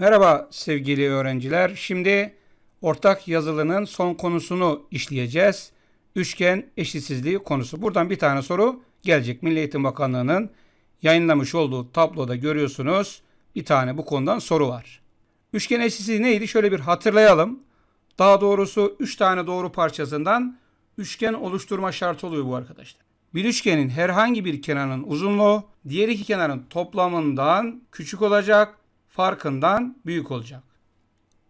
Merhaba sevgili öğrenciler. Şimdi ortak yazılının son konusunu işleyeceğiz. Üçgen eşitsizliği konusu. Buradan bir tane soru gelecek. Milli Eğitim Bakanlığı'nın yayınlamış olduğu tabloda görüyorsunuz. Bir tane bu konudan soru var. Üçgen eşitsizliği neydi? Şöyle bir hatırlayalım. Daha doğrusu 3 tane doğru parçasından üçgen oluşturma şartı oluyor bu arkadaşlar. Bir üçgenin herhangi bir kenarının uzunluğu diğer iki kenarın toplamından küçük olacak, farkından büyük olacak.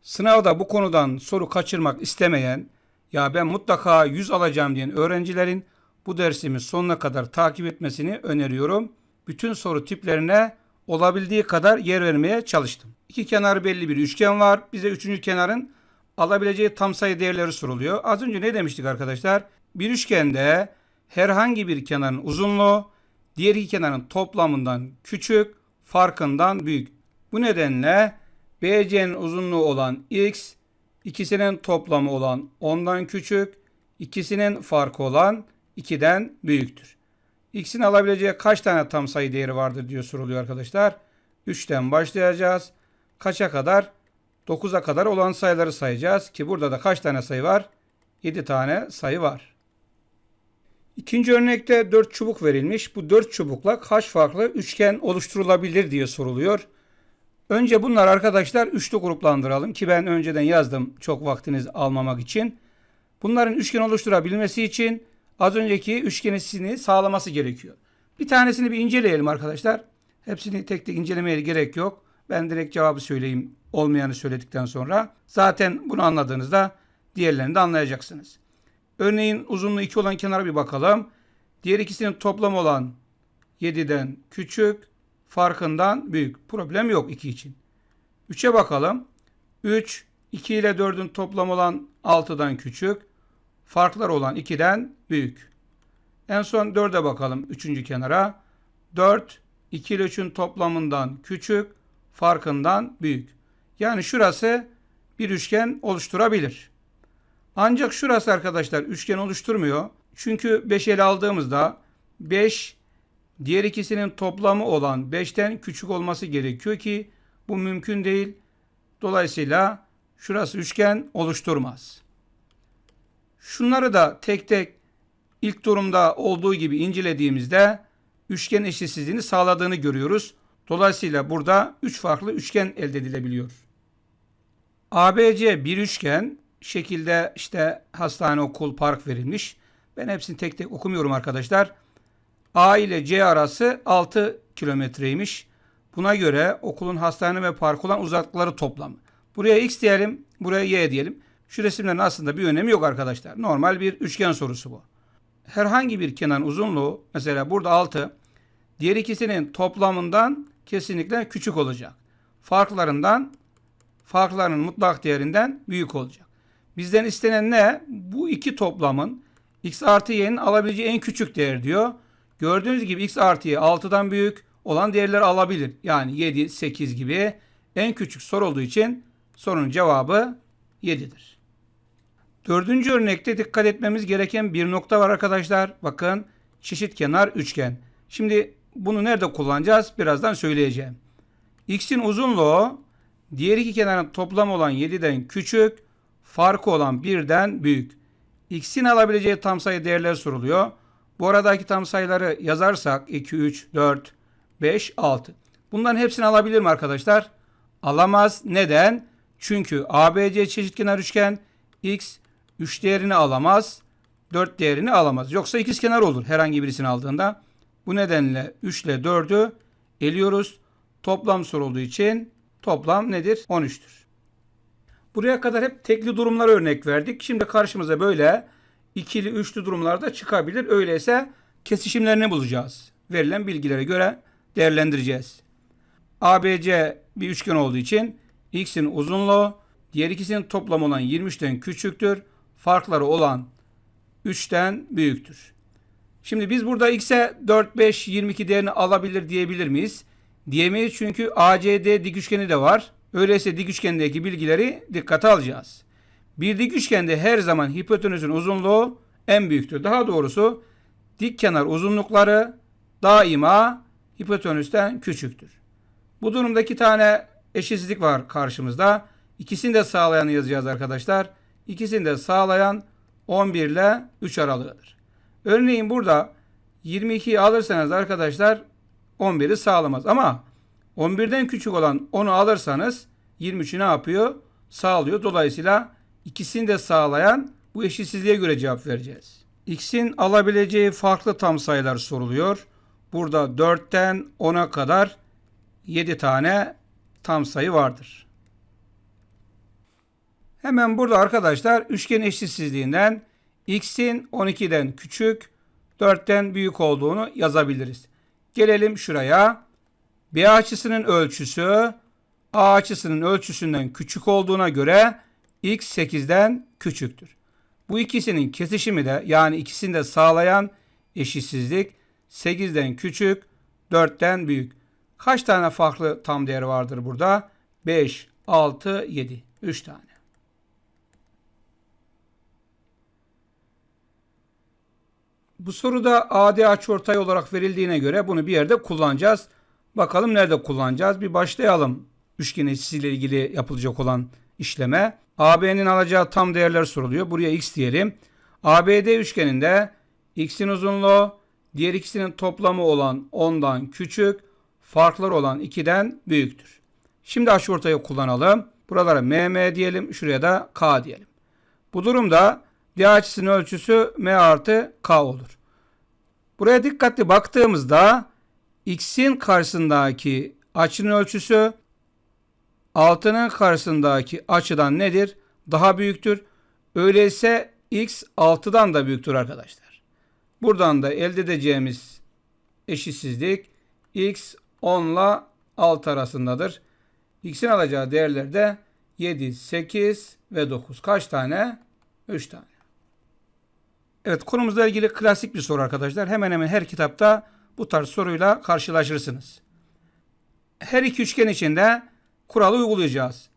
Sınavda bu konudan soru kaçırmak istemeyen, ya ben mutlaka 100 alacağım diyen öğrencilerin bu dersimi sonuna kadar takip etmesini öneriyorum. Bütün soru tiplerine olabildiği kadar yer vermeye çalıştım. İki kenar belli bir üçgen var. Bize üçüncü kenarın alabileceği tam sayı değerleri soruluyor. Az önce ne demiştik arkadaşlar? Bir üçgende herhangi bir kenarın uzunluğu diğer iki kenarın toplamından küçük, farkından büyük. Bu nedenle BC'nin uzunluğu olan x, ikisinin toplamı olan 10'dan küçük, ikisinin farkı olan 2'den büyüktür. X'in alabileceği kaç tane tam sayı değeri vardır diyor soruluyor arkadaşlar. 3'ten başlayacağız. Kaça kadar? 9'a kadar olan sayıları sayacağız ki burada da kaç tane sayı var? 7 tane sayı var. İkinci örnekte 4 çubuk verilmiş. Bu 4 çubukla kaç farklı üçgen oluşturulabilir diye soruluyor. Önce bunlar arkadaşlar üçlü gruplandıralım ki ben önceden yazdım çok vaktiniz almamak için. Bunların üçgen oluşturabilmesi için az önceki üçgenisini sağlaması gerekiyor. Bir tanesini bir inceleyelim arkadaşlar. Hepsini tek tek incelemeye gerek yok. Ben direkt cevabı söyleyeyim olmayanı söyledikten sonra. Zaten bunu anladığınızda diğerlerini de anlayacaksınız. Örneğin uzunluğu 2 olan kenara bir bakalım. Diğer ikisinin toplamı olan 7'den küçük, farkından büyük. Problem yok 2 için. 3'e bakalım. 3, 2 ile 4'ün toplamı olan 6'dan küçük, farklar olan 2'den büyük. En son 4'e bakalım 3. kenara. 4, 2 ile 3'ün toplamından küçük, farkından büyük. Yani şurası bir üçgen oluşturabilir. Ancak şurası arkadaşlar üçgen oluşturmuyor. Çünkü 5 ele aldığımızda 5 diğer ikisinin toplamı olan 5'ten küçük olması gerekiyor ki bu mümkün değil. Dolayısıyla şurası üçgen oluşturmaz. Şunları da tek tek ilk durumda olduğu gibi incelediğimizde üçgen eşitsizliğini sağladığını görüyoruz. Dolayısıyla burada 3 farklı üçgen elde edilebiliyor. ABC bir üçgen şekilde işte hastane, okul, park verilmiş. Ben hepsini tek tek okumuyorum arkadaşlar. A ile C arası 6 kilometreymiş. Buna göre okulun hastane ve park olan uzaklıkları toplamı. Buraya x diyelim, buraya y diyelim. Şu resimlerin aslında bir önemi yok arkadaşlar. Normal bir üçgen sorusu bu. Herhangi bir kenarın uzunluğu mesela burada 6, diğer ikisinin toplamından kesinlikle küçük olacak. Farklarından, farklarının mutlak değerinden büyük olacak. Bizden istenen ne? Bu iki toplamın x artı y'nin alabileceği en küçük değer diyor. Gördüğünüz gibi x artı y 6'dan büyük olan değerleri alabilir. Yani 7, 8 gibi en küçük soru olduğu için sorunun cevabı 7'dir. Dördüncü örnekte dikkat etmemiz gereken bir nokta var arkadaşlar. Bakın çeşit kenar üçgen. Şimdi bunu nerede kullanacağız? Birazdan söyleyeceğim. X'in uzunluğu diğer iki kenarın toplam olan 7'den küçük, farkı olan 1'den büyük. X'in alabileceği tam sayı değerler soruluyor. Bu aradaki tam sayıları yazarsak 2, 3, 4, 5, 6. Bunların hepsini alabilir mi arkadaşlar? Alamaz. Neden? Çünkü ABC çeşitkenar üçgen x 3 değerini alamaz. 4 değerini alamaz. Yoksa ikizkenar olur herhangi birisini aldığında. Bu nedenle 3 ile 4'ü eliyoruz. Toplam sorulduğu için toplam nedir? 13'tür. Buraya kadar hep tekli durumlar örnek verdik. Şimdi karşımıza böyle ikili, üçlü durumlarda çıkabilir. Öyleyse kesişimlerini bulacağız. Verilen bilgilere göre değerlendireceğiz. ABC bir üçgen olduğu için x'in uzunluğu diğer ikisinin toplamı olan 23'ten küçüktür. Farkları olan 3'ten büyüktür. Şimdi biz burada x'e 4, 5, 22 değerini alabilir diyebilir miyiz? Diyemeyiz çünkü ACD dik üçgeni de var. Öyleyse dik üçgendeki bilgileri dikkate alacağız. Bir dik üçgende her zaman hipotenüsün uzunluğu en büyüktür. Daha doğrusu dik kenar uzunlukları daima hipotenüsten küçüktür. Bu durumda iki tane eşitsizlik var karşımızda. İkisini de sağlayanı yazacağız arkadaşlar. İkisini de sağlayan 11 ile 3 aralığıdır. Örneğin burada 22'yi alırsanız arkadaşlar 11'i sağlamaz. Ama 11'den küçük olan 10'u alırsanız 23'ü ne yapıyor? Sağlıyor. Dolayısıyla ikisini de sağlayan bu eşitsizliğe göre cevap vereceğiz. X'in alabileceği farklı tam sayılar soruluyor. Burada 4'ten 10'a kadar 7 tane tam sayı vardır. Hemen burada arkadaşlar üçgen eşitsizliğinden x'in 12'den küçük, 4'ten büyük olduğunu yazabiliriz. Gelelim şuraya. B açısının ölçüsü A açısının ölçüsünden küçük olduğuna göre x 8'den küçüktür. Bu ikisinin kesişimi de yani ikisini de sağlayan eşitsizlik 8'den küçük, 4'ten büyük. Kaç tane farklı tam değer vardır burada? 5, 6, 7. 3 tane. Bu soruda AD açıortay olarak verildiğine göre bunu bir yerde kullanacağız. Bakalım nerede kullanacağız? Bir başlayalım. Üçgen ile ilgili yapılacak olan işleme. AB'nin alacağı tam değerler soruluyor. Buraya x diyelim. ABD üçgeninde x'in uzunluğu diğer ikisinin toplamı olan 10'dan küçük, farklar olan 2'den büyüktür. Şimdi açıortayı kullanalım. Buralara MM diyelim, şuraya da K diyelim. Bu durumda D açısının ölçüsü M artı K olur. Buraya dikkatli baktığımızda x'in karşısındaki açının ölçüsü 6'nın karşısındaki açıdan nedir? Daha büyüktür. Öyleyse x 6'dan da büyüktür arkadaşlar. Buradan da elde edeceğimiz eşitsizlik x 10 ile 6 arasındadır. x'in alacağı değerler de 7, 8 ve 9. Kaç tane? 3 tane. Evet konumuzla ilgili klasik bir soru arkadaşlar. Hemen hemen her kitapta bu tarz soruyla karşılaşırsınız. Her iki üçgen içinde kuralı uygulayacağız.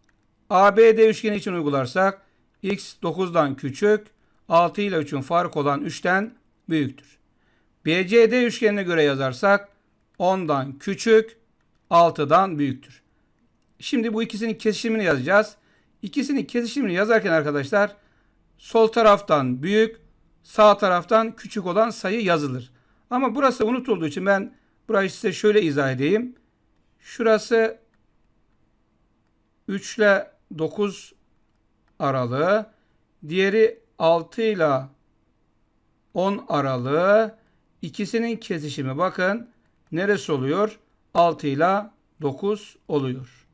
ABD üçgeni için uygularsak x 9'dan küçük, 6 ile 3'ün fark olan 3'ten büyüktür. BCD üçgenine göre yazarsak 10'dan küçük, 6'dan büyüktür. Şimdi bu ikisinin kesişimini yazacağız. İkisinin kesişimini yazarken arkadaşlar sol taraftan büyük, sağ taraftan küçük olan sayı yazılır. Ama burası unutulduğu için ben burayı size şöyle izah edeyim. Şurası 3 ile 9 aralığı. Diğeri 6 ile 10 aralığı. İkisinin kesişimi bakın neresi oluyor? 6 ile 9 oluyor.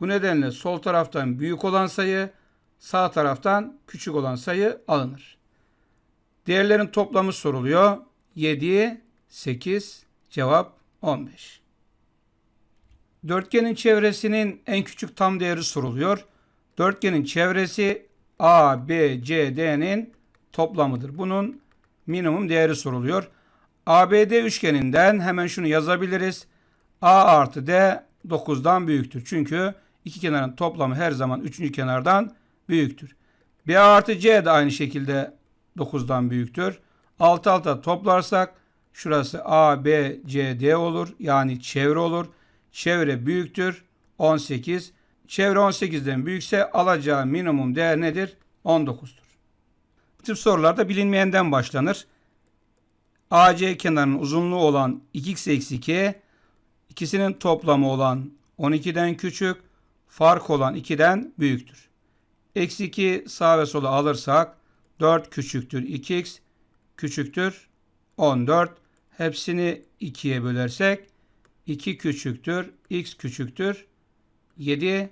Bu nedenle sol taraftan büyük olan sayı, sağ taraftan küçük olan sayı alınır. Değerlerin toplamı soruluyor. 7, 8, cevap 15. Dörtgenin çevresinin en küçük tam değeri soruluyor. Dörtgenin çevresi A, B, C, D'nin toplamıdır. Bunun minimum değeri soruluyor. ABD üçgeninden hemen şunu yazabiliriz. A artı D 9'dan büyüktür. Çünkü iki kenarın toplamı her zaman üçüncü kenardan büyüktür. B artı C de aynı şekilde 9'dan büyüktür. Alt alta toplarsak şurası A, B, C, D olur. Yani çevre olur. Çevre büyüktür. 18. Çevre 18'den büyükse alacağı minimum değer nedir? 19'dur. Bu tip sorularda bilinmeyenden başlanır. AC kenarının uzunluğu olan 2x eksi 2 ikisinin toplamı olan 12'den küçük, fark olan 2'den büyüktür. Eksi 2 sağ ve sola alırsak 4 küçüktür 2x küçüktür 14. Hepsini 2'ye bölersek 2 küçüktür x küçüktür 7.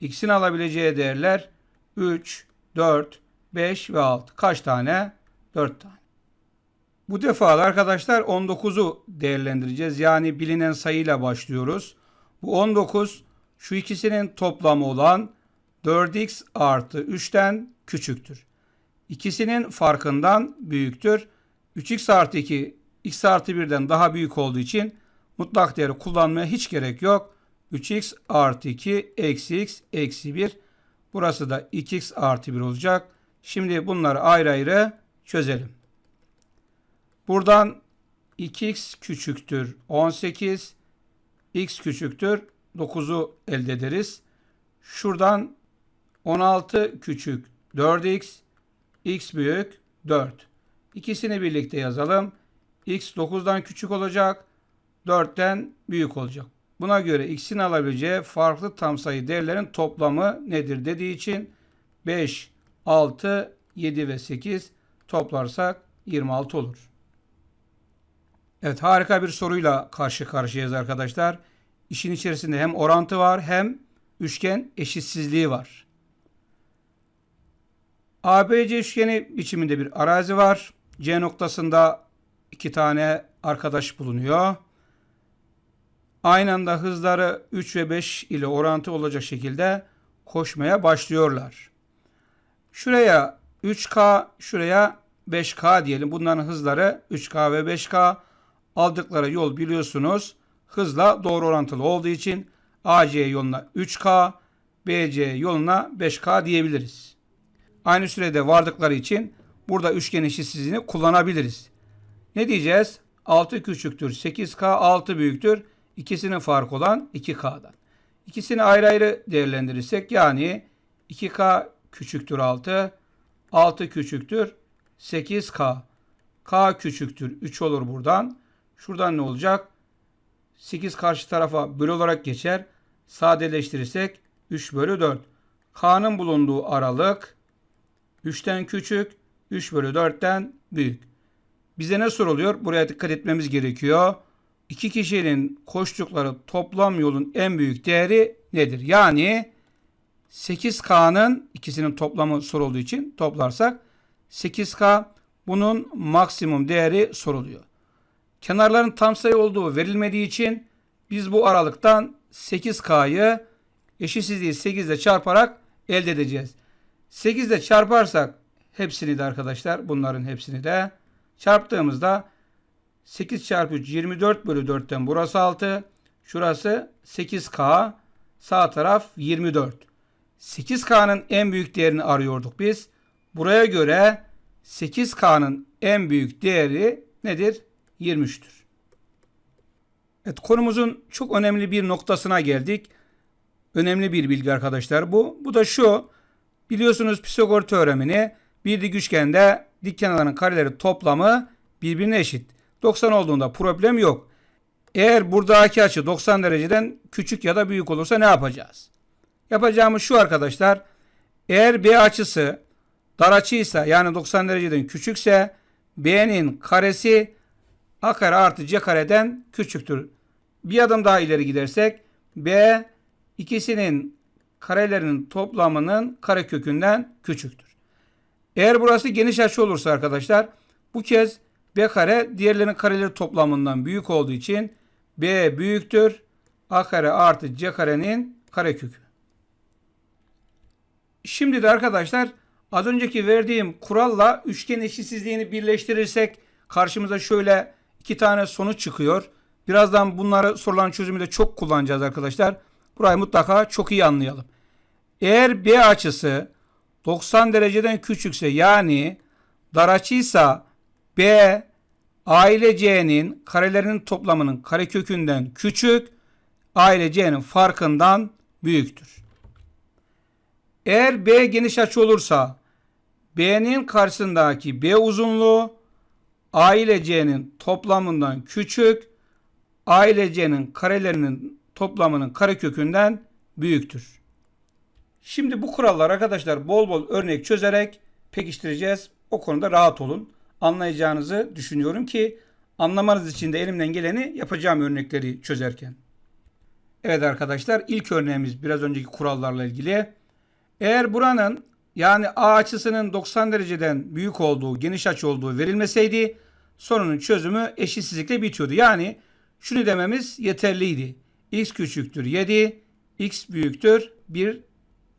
x'in alabileceği değerler 3, 4, 5 ve 6. Kaç tane? 4 tane. Bu defa da arkadaşlar 19'u değerlendireceğiz. Yani bilinen sayıyla başlıyoruz. Bu 19 şu ikisinin toplamı olan 4x artı 3'ten küçüktür. İkisinin farkından büyüktür. 3x artı 2 x artı 1'den daha büyük olduğu için mutlak değeri kullanmaya hiç gerek yok. 3x artı 2 eksi x eksi 1. Burası da 2x artı 1 olacak. Şimdi bunları ayrı ayrı çözelim. Buradan 2x küçüktür 18, x küçüktür 9'u elde ederiz. Şuradan 16 küçük 4x, x büyük 4. İkisini birlikte yazalım. x 9'dan küçük olacak, 4'ten büyük olacak. Buna göre x'in alabileceği farklı tam sayı değerlerin toplamı nedir dediği için 5, 6, 7 ve 8 toplarsak 26 olur. Evet harika bir soruyla karşı karşıyayız arkadaşlar. İşin içerisinde hem orantı var hem üçgen eşitsizliği var. ABC üçgeni biçiminde bir arazi var. C noktasında iki tane arkadaş bulunuyor. Aynı anda hızları 3 ve 5 ile orantı olacak şekilde koşmaya başlıyorlar. Şuraya 3K, şuraya 5K diyelim. Bunların hızları 3K ve 5K. Aldıkları yol biliyorsunuz hızla doğru orantılı olduğu için AC yoluna 3K, BC yoluna 5K diyebiliriz. Aynı sürede vardıkları için burada üçgen eşitsizliğini kullanabiliriz. Ne diyeceğiz? 6 küçüktür 8K, 6 büyüktür. İkisinin farkı olan 2K'dan. İkisini ayrı ayrı değerlendirirsek yani 2K küçüktür 6, 6 küçüktür 8K. K küçüktür 3 olur buradan. Şuradan ne olacak? 8 karşı tarafa bölü olarak geçer. Sadeleştirirsek 3 bölü 4. K'nın bulunduğu aralık 3'ten küçük, 3 bölü 4'ten büyük. Bize ne soruluyor? Buraya dikkat etmemiz gerekiyor. İki kişinin koştukları toplam yolun en büyük değeri nedir? Yani 8K'nın ikisinin toplamı sorulduğu için toplarsak 8K bunun maksimum değeri soruluyor. Kenarların tam sayı olduğu verilmediği için biz bu aralıktan 8K'yı eşitsizliği 8 ile çarparak elde edeceğiz. 8 ile çarparsak hepsini de arkadaşlar bunların hepsini de çarptığımızda 8 çarpı 3 24 bölü 4'ten burası 6. Şurası 8K. Sağ taraf 24. 8K'nın en büyük değerini arıyorduk biz. Buraya göre 8K'nın en büyük değeri nedir? 23'tür. Evet konumuzun çok önemli bir noktasına geldik. Önemli bir bilgi arkadaşlar bu. Bu da şu. Biliyorsunuz Pisagor teoremini bir dik üçgende dik kenarların kareleri toplamı birbirine eşit. 90 olduğunda problem yok. Eğer buradaki açı 90 dereceden küçük ya da büyük olursa ne yapacağız? Yapacağımız şu arkadaşlar. Eğer B açısı dar açıysa yani 90 dereceden küçükse B'nin karesi A kare artı C kareden küçüktür. Bir adım daha ileri gidersek B ikisinin karelerinin toplamının karekökünden küçüktür. Eğer burası geniş açı olursa arkadaşlar bu kez B kare diğerlerinin kareleri toplamından büyük olduğu için B büyüktür. A kare artı C karenin karekökü. Şimdi de arkadaşlar az önceki verdiğim kuralla üçgen eşitsizliğini birleştirirsek karşımıza şöyle iki tane sonuç çıkıyor. Birazdan bunları sorulan çözümü de çok kullanacağız arkadaşlar. Burayı mutlaka çok iyi anlayalım. Eğer B açısı 90 dereceden küçükse yani dar açıysa B A ile C'nin karelerinin toplamının karekökünden küçük, A ile C'nin farkından büyüktür. Eğer B geniş açı olursa B'nin karşısındaki B uzunluğu A ile C'nin toplamından küçük, A ile C'nin karelerinin toplamının karekökünden büyüktür. Şimdi bu kurallar arkadaşlar bol bol örnek çözerek pekiştireceğiz. O konuda rahat olun. Anlayacağınızı düşünüyorum ki anlamanız için de elimden geleni yapacağım örnekleri çözerken. Evet arkadaşlar ilk örneğimiz biraz önceki kurallarla ilgili. Eğer buranın yani A açısının 90 dereceden büyük olduğu, geniş açı olduğu verilmeseydi sorunun çözümü eşitsizlikle bitiyordu. Yani şunu dememiz yeterliydi. X küçüktür 7, X büyüktür 1.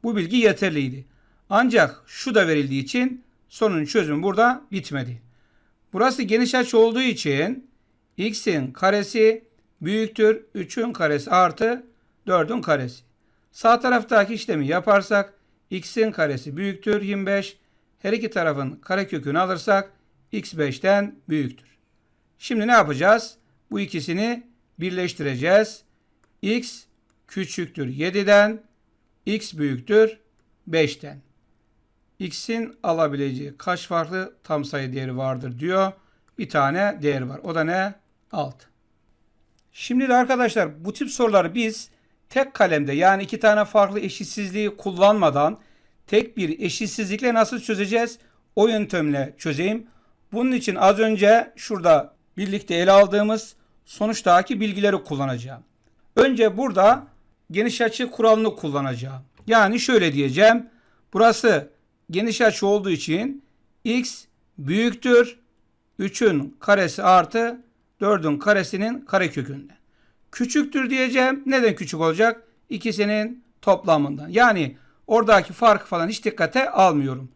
Bu bilgi yeterliydi. Ancak şu da verildiği için sorunun çözümü burada bitmedi. Burası geniş açı olduğu için x'in karesi büyüktür 3'ün karesi artı 4'ün karesi. Sağ taraftaki işlemi yaparsak x'in karesi büyüktür 25. Her iki tarafın karekökünü alırsak x 5'ten büyüktür. Şimdi ne yapacağız? Bu ikisini birleştireceğiz. x küçüktür 7'den x büyüktür 5'ten. X'in alabileceği kaç farklı tam sayı değeri vardır diyor. Bir tane değer var. O da ne? 6. Şimdi de arkadaşlar bu tip soruları biz tek kalemde yani iki tane farklı eşitsizliği kullanmadan tek bir eşitsizlikle nasıl çözeceğiz? O yöntemle çözeyim. Bunun için az önce şurada birlikte ele aldığımız sonuçtaki bilgileri kullanacağım. Önce burada geniş açı kuralını kullanacağım. Yani şöyle diyeceğim. Burası geniş açı olduğu için x büyüktür 3'ün karesi artı 4'ün karesinin karekökünden. Küçüktür diyeceğim. Neden küçük olacak? İkisinin toplamından. Yani oradaki fark falan hiç dikkate almıyorum.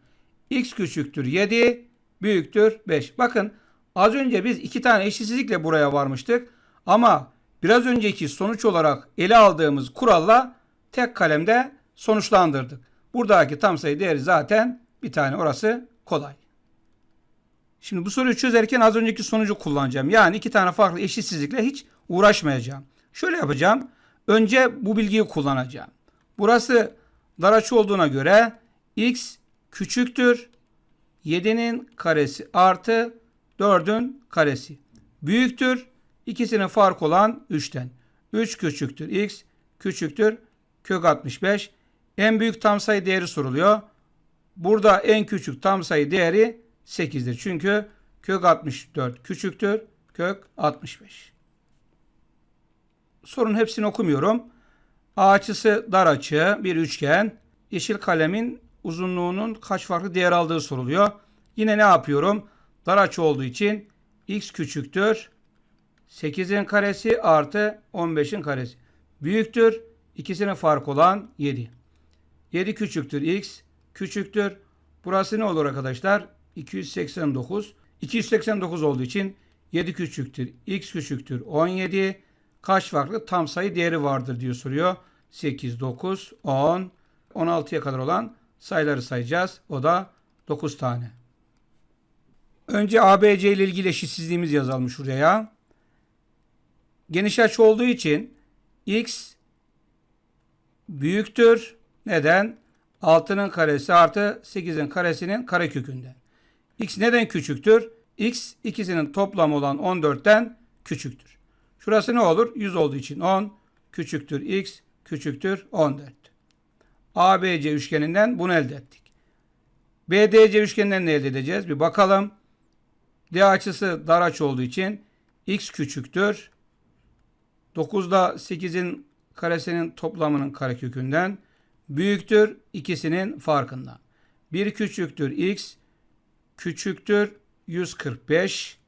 x küçüktür 7, büyüktür 5. Bakın az önce biz iki tane eşitsizlikle buraya varmıştık. Ama biraz önceki sonuç olarak ele aldığımız kuralla tek kalemde sonuçlandırdık. Buradaki tam sayı değeri zaten bir tane orası kolay. Şimdi bu soruyu çözerken az önceki sonucu kullanacağım. Yani iki tane farklı eşitsizlikle hiç uğraşmayacağım. Şöyle yapacağım. Önce bu bilgiyi kullanacağım. Burası dar açı olduğuna göre x küçüktür 7'nin karesi artı 4'ün karesi. Büyüktür ikisinin fark olan 3'ten. 3 küçüktür x küçüktür kök 65. En büyük tam sayı değeri soruluyor. Burada en küçük tam sayı değeri 8'dir. Çünkü kök 64 küçüktür kök 65. Sorunun hepsini okumuyorum. A açısı dar açı bir üçgen. Yeşil kalemin uzunluğunun kaç farklı değer aldığı soruluyor. Yine ne yapıyorum? Dar açı olduğu için x küçüktür. 8'in karesi artı 15'in karesi. Büyüktür. İkisinin fark olan 7. 7 küçüktür x küçüktür. Burası ne olur arkadaşlar? 289. 289 olduğu için 7 küçüktür. X küçüktür. 17. Kaç farklı tam sayı değeri vardır diyor soruyor. 8, 9, 10, 16'ya kadar olan sayıları sayacağız. O da 9 tane. Önce ABC ile ilgili eşitsizliğimiz yazalım şuraya. Geniş açı olduğu için x büyüktür. Neden? 6'nın karesi artı 8'in karesinin karekökünden. x neden küçüktür? x ikisinin toplamı olan 14'ten küçüktür. Şurası ne olur? 100 olduğu için 10 küçüktür x küçüktür 14. ABC üçgeninden bunu elde ettik. BDC üçgeninden ne elde edeceğiz? Bir bakalım. D açısı dar açı olduğu için x küçüktür. 9'da 8'in karesinin toplamının karekökünden büyüktür ikisinin farkından. 1 küçüktür x küçüktür 145.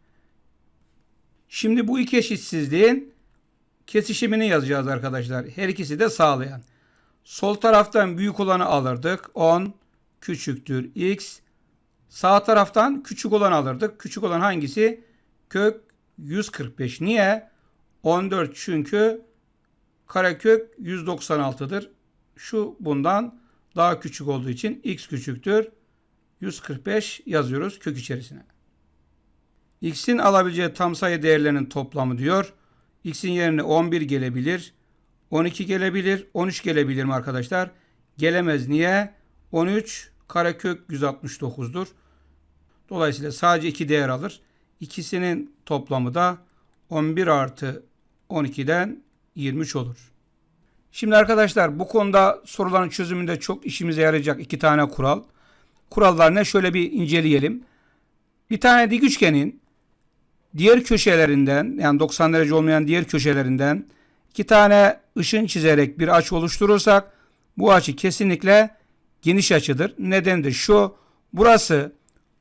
Şimdi bu iki eşitsizliğin kesişimini yazacağız arkadaşlar. Her ikisi de sağlayan. Sol taraftan büyük olanı alırdık. 10 küçüktür x. Sağ taraftan küçük olanı alırdık. Küçük olan hangisi? Kök 145. Niye? 14 çünkü karekök 196'dır. Şu bundan daha küçük olduğu için x küçüktür. 145 yazıyoruz kök içerisine. x'in alabileceği tam sayı değerlerinin toplamı diyor. x'in yerine 11 gelebilir. 12 gelebilir. 13 gelebilir mi arkadaşlar? Gelemez. Niye? 13 karekök 169'dur. Dolayısıyla sadece 2 değer alır. İkisinin toplamı da 11 artı 12'den 23 olur. Şimdi arkadaşlar bu konuda soruların çözümünde çok işimize yarayacak iki tane kural. Kurallar ne? Şöyle bir inceleyelim. Bir tane dik üçgenin diğer köşelerinden yani 90 derece olmayan diğer köşelerinden iki tane ışın çizerek bir açı oluşturursak bu açı kesinlikle geniş açıdır. Nedendir? Şu burası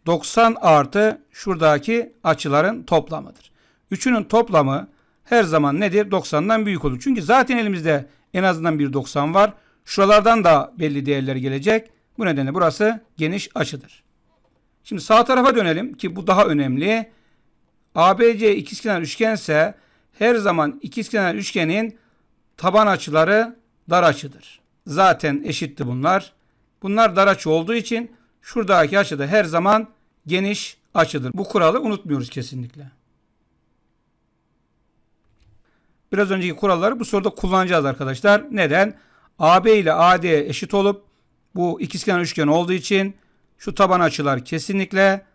90 artı şuradaki açıların toplamıdır. Üçünün toplamı her zaman nedir? 90'dan büyük olur. Çünkü zaten elimizde en azından bir 90 var. Şuralardan da belli değerler gelecek. Bu nedenle burası geniş açıdır. Şimdi sağ tarafa dönelim ki bu daha önemli. ABC ikizkenar üçgense her zaman ikizkenar üçgenin taban açıları dar açıdır. Zaten eşitti bunlar. Bunlar dar açı olduğu için şuradaki açı da her zaman geniş açıdır. Bu kuralı unutmuyoruz kesinlikle. Biraz önceki kuralları bu soruda kullanacağız arkadaşlar. Neden? AB ile AD eşit olup bu ikizkenar üçgen olduğu için şu taban açılar kesinlikle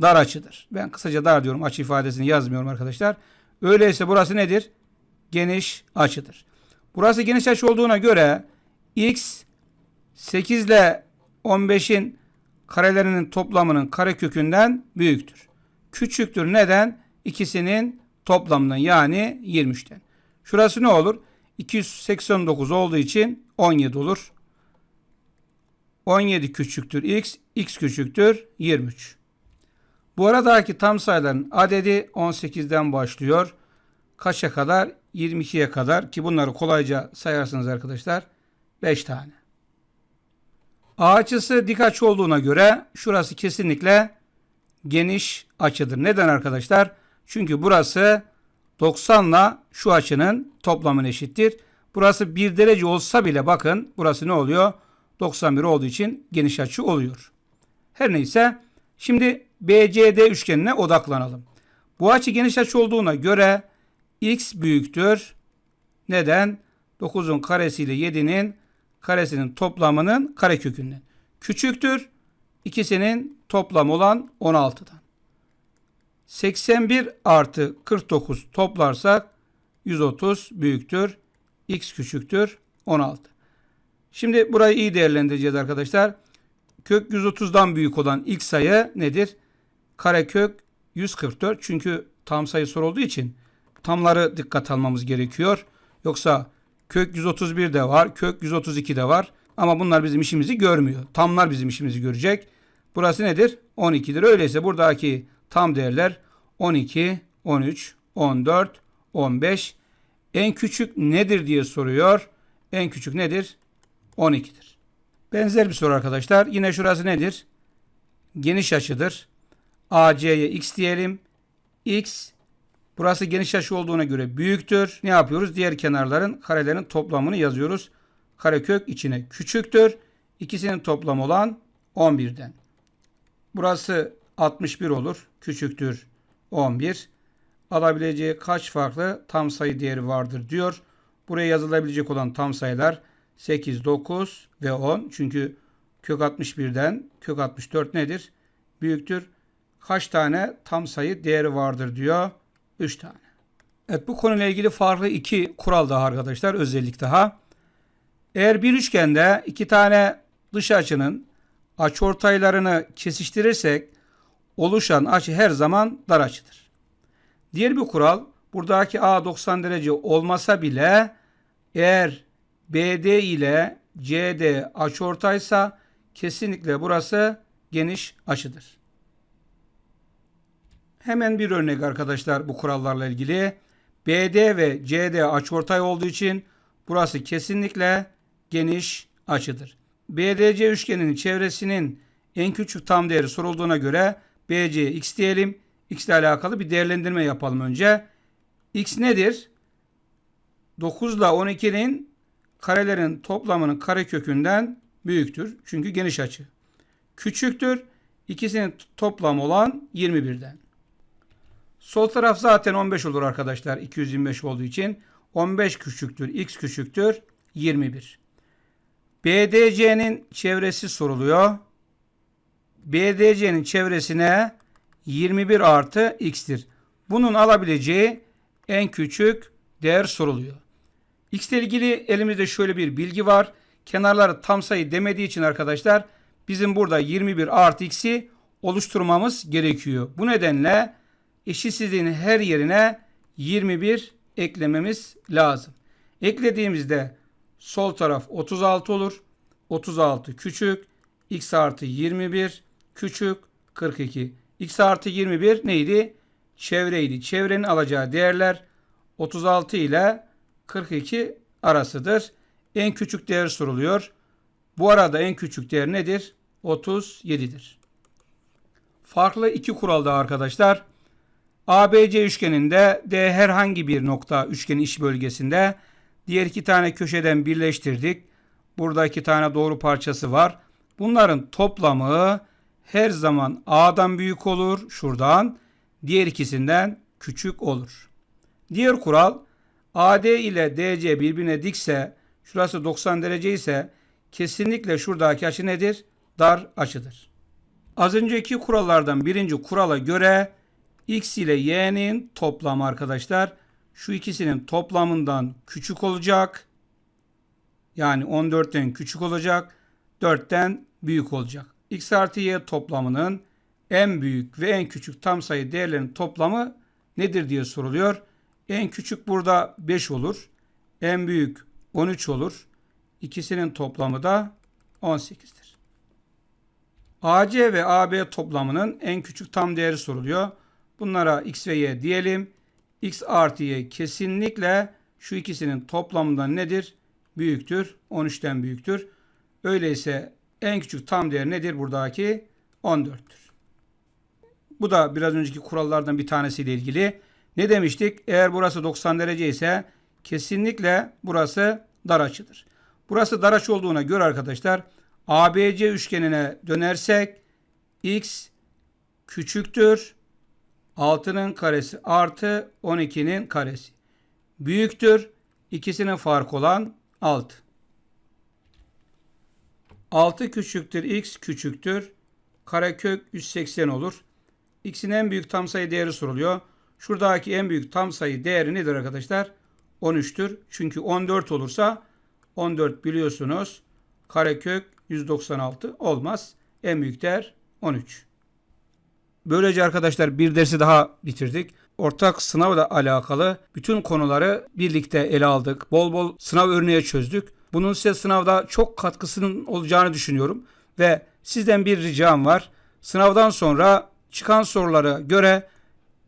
dar açıdır. Ben kısaca dar diyorum. Açı ifadesini yazmıyorum arkadaşlar. Öyleyse burası nedir? Geniş açıdır. Burası geniş açı olduğuna göre x 8 ile 15'in karelerinin toplamının karekökünden büyüktür. Küçüktür. Neden? İkisinin toplamından yani 23'ten. Şurası ne olur? 289 olduğu için 17 olur. 17 küçüktür x, x küçüktür 23. Bu aradaki tam sayıların adedi 18'den başlıyor. Kaça kadar? 22'ye kadar ki bunları kolayca sayarsınız arkadaşlar. 5 tane. A açısı dik açı olduğuna göre şurası kesinlikle geniş açıdır. Neden arkadaşlar? Çünkü burası 90 ile şu açının toplamına eşittir. Burası 1 derece olsa bile bakın burası ne oluyor? 91 olduğu için geniş açı oluyor. Her neyse şimdi BCD üçgenine odaklanalım. Bu açı geniş açı olduğuna göre x büyüktür. Neden? 9'un karesi ile 7'nin karesinin toplamının karekökünden. Küçüktür. İkisinin toplam olan 16'dan. 81 artı 49 toplarsak 130 büyüktür. X küçüktür 16. Şimdi burayı iyi değerlendireceğiz arkadaşlar. Kök 130'dan büyük olan ilk sayı nedir? Karekök 144. Çünkü tam sayı soru olduğu için tamları dikkat almamız gerekiyor. Yoksa kök 131 de var, kök 132 de var. Ama bunlar bizim işimizi görmüyor. Tamlar bizim işimizi görecek. Burası nedir? 12'dir. Öyleyse buradaki tam değerler 12, 13, 14, 15. En küçük nedir diye soruyor. En küçük nedir? 12'dir. Benzer bir soru arkadaşlar. Yine şurası nedir? Geniş açıdır. AC'ye x diyelim. X burası geniş açı olduğuna göre büyüktür. Ne yapıyoruz? Diğer kenarların karelerin toplamını yazıyoruz. Karekök içine küçüktür. İkisinin toplamı olan 11'den. Burası 61 olur. Küçüktür 11. Alabileceği kaç farklı tam sayı değeri vardır diyor. Buraya yazılabilecek olan tam sayılar 8, 9 ve 10. Çünkü kök 61'den kök 64 nedir? Büyüktür. Kaç tane tam sayı değeri vardır diyor. 3 tane. Evet bu konuyla ilgili farklı iki kural daha arkadaşlar. Özellik daha. Eğer bir üçgende iki tane dış açının açıortaylarını kesiştirirsek oluşan açı her zaman dar açıdır. Diğer bir kural buradaki A 90 derece olmasa bile eğer BD ile CD açıortaysa kesinlikle burası geniş açıdır. Hemen bir örnek arkadaşlar bu kurallarla ilgili. BD ve CD açıortay olduğu için burası kesinlikle geniş açıdır. BDC üçgeninin çevresinin en küçük tam değeri sorulduğuna göre BC x diyelim. X ile alakalı bir değerlendirme yapalım önce. X nedir? 9 ile 12'nin karelerin toplamının karekökünden büyüktür. Çünkü geniş açı. Küçüktür. İkisinin toplamı olan 21'den. Sol taraf zaten 15 olur arkadaşlar. 225 olduğu için. 15 küçüktür. X küçüktür. 21. BDC'nin çevresi soruluyor. BDC'nin çevresine 21 artı x'tir. Bunun alabileceği en küçük değer soruluyor. X ile ilgili elimizde şöyle bir bilgi var. Kenarları tam sayı demediği için arkadaşlar bizim burada 21 artı x'i oluşturmamız gerekiyor. Bu nedenle eşitsizliğin her yerine 21 eklememiz lazım. Eklediğimizde sol taraf 36 olur. 36 küçük. X artı 21 küçük. 42. X artı 21 neydi? Çevreydi. Çevrenin alacağı değerler 36 ile 42 arasıdır. En küçük değer soruluyor. Bu arada en küçük değer nedir? 37'dir. Farklı iki kural da arkadaşlar. ABC üçgeninde D herhangi bir nokta üçgenin iç bölgesinde diğer iki tane köşeden birleştirdik. Burada iki tane doğru parçası var. Bunların toplamı her zaman A'dan büyük olur şuradan. Diğer ikisinden küçük olur. Diğer kural AD ile DC birbirine dikse, şurası 90 derece ise kesinlikle şuradaki açı nedir? Dar açıdır. Az önceki kurallardan birinci kurala göre x ile y'nin toplamı arkadaşlar şu ikisinin toplamından küçük olacak. Yani 14'ten küçük olacak. 4'ten büyük olacak. X artı y toplamının en büyük ve en küçük tam sayı değerlerinin toplamı nedir diye soruluyor. En küçük burada 5 olur. En büyük 13 olur. İkisinin toplamı da 18'dir. AC ve AB toplamının en küçük tam değeri soruluyor. Bunlara x ve y diyelim. x artı y kesinlikle şu ikisinin toplamından nedir? Büyüktür. 13'ten büyüktür. Öyleyse en küçük tam değer nedir buradaki? 14'tür. Bu da biraz önceki kurallardan bir tanesiyle ilgili. Ne demiştik? Eğer burası 90 derece ise kesinlikle burası dar açıdır. Burası dar açı olduğuna göre arkadaşlar ABC üçgenine dönersek x küçüktür 6'nın karesi artı 12'nin karesi. Büyüktür ikisinin farkı olan 6. 6 küçüktür x küçüktür. Karekök 180 olur. X'in en büyük tam sayı değeri soruluyor. Şuradaki en büyük tam sayı değeri nedir arkadaşlar? 13'tür. Çünkü 14 olursa 14 biliyorsunuz karekök 196 olmaz. En büyük değer 13. Böylece arkadaşlar bir dersi daha bitirdik. Ortak sınavla alakalı bütün konuları birlikte ele aldık. Bol bol sınav örneği çözdük. Bunun size sınavda çok katkısının olacağını düşünüyorum. Ve sizden bir ricam var. Sınavdan sonra çıkan sorulara göre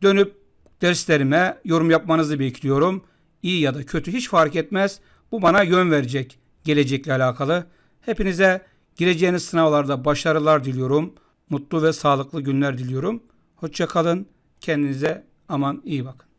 dönüp derslerime yorum yapmanızı bekliyorum. İyi ya da kötü hiç fark etmez. Bu bana yön verecek gelecekle alakalı. Hepinize gireceğiniz sınavlarda başarılar diliyorum. Mutlu ve sağlıklı günler diliyorum. Hoşça kalın. Kendinize aman iyi bakın.